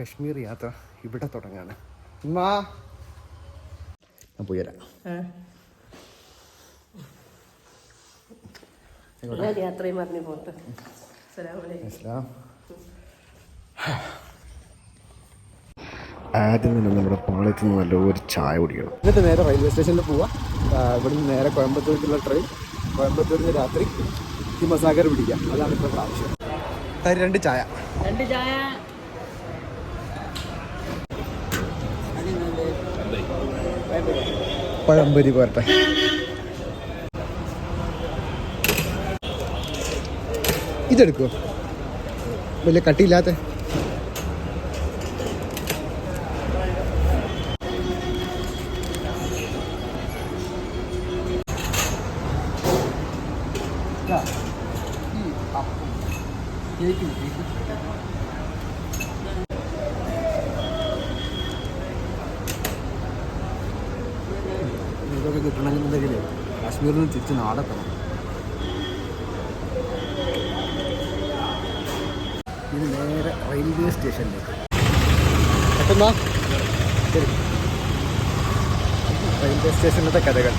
കശ്മീർ യാത്ര ഇവിടെ തുടങ്ങാണ്. ഉമ്മാ. ഞാൻ പോയി വരാം. ഞാൻ യാത്രയും പറഞ്ഞു പോട്ടെ ആദ്യം തന്നെ നമ്മുടെ പാളയത്ത് നിന്ന് നല്ലൊരു ചായ കുടിക്കണം. എന്നിട്ട് നേരെ റെയിൽവേ സ്റ്റേഷനിൽ പോവാം. ഇവിടെ നിന്ന് നേരെ കോയമ്പത്തൂരിലുള്ള ട്രെയിൻ കോയമ്പത്തൂരിൽ നിന്ന് രാത്രി ഹിമസാഗർ പിടിക്കാം. അതാണ് ഇപ്പോഴത്തെ ആവശ്യം. രണ്ട് ചായ. രണ്ട് ചായ. പഴംപൊരി പോരട്ടെ ഇതെടുക്കോ വലിയ കട്ടിയില്ലാത്ത ഇതൊക്കെ കിട്ടണമെന്നുണ്ടെങ്കിൽ കാശ്മീരിൽ നിന്ന് തിരിച്ച് നാടെത്തണം. ഇത് നേരെ റെയിൽവേ സ്റ്റേഷനിലേക്ക്. എത്തുന്നാ ശരി. റെയിൽവേ സ്റ്റേഷനിലത്തെ കഥകൾ.